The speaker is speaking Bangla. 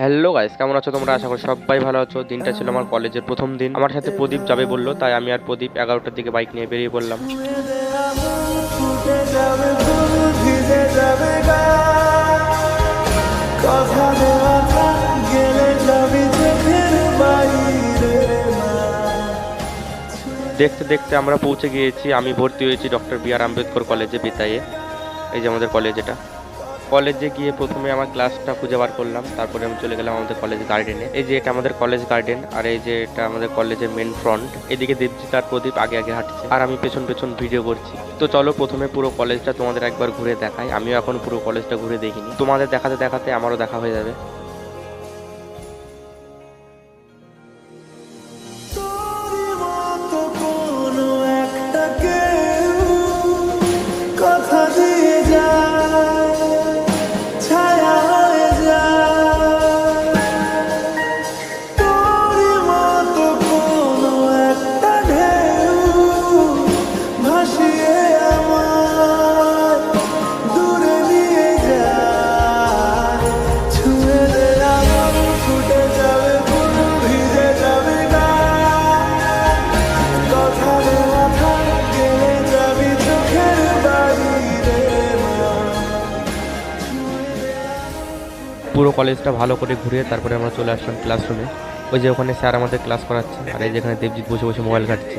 হ্যালো গাইস কেমন আছো তোমরা? আশা করি সবাই ভালো আছো। দিনটা ছিল আমার কলেজের প্রথম দিন। আমার সাথে প্রদীপ যাবে বলল, তাই আমি আর প্রদীপ এগারোটার দিকে বাইক নিয়ে বেরিয়ে পড়লাম। দেখতে দেখতে আমরা পৌঁছে গিয়েছি। আমি ভর্তি হয়েছি ডক্টর বি আর আম্বেদকর কলেজে বেতায়ে এই যে আমাদের কলেজ এটা। কলেজে গিয়ে প্রথমে আমার ক্লাসটা খুঁজে বার করলাম। তারপরে আমি চলে গেলাম আমাদের কলেজ গার্ডেনে এই যে এটা আমাদের কলেজ গার্ডেন আর এই যে এটা আমাদের কলেজের মেন ফ্রন্ট এদিকে দেবজিৎ আর প্রদীপ আগে আগে হাঁটছে। আর আমি পেছন পেছন ভিডিও করছি। তো চলো প্রথমে পুরো কলেজটা তোমাদের একবার ঘুরে দেখাই। আমিও এখন পুরো কলেজটা ঘুরে দেখিনি। তোমাদের দেখাতে দেখাতে আমারও দেখা হয়ে যাবে। পুরো কলেজটা ভালো করে ঘুরে তারপরে আমরা চলে আসলাম ক্লাসরুমে ওই যে ওখানে স্যার আমাদের ক্লাস করাচ্ছে, আর এই যেখানে দেবজিৎ বসে বসে মোবাইল ঘাটছে।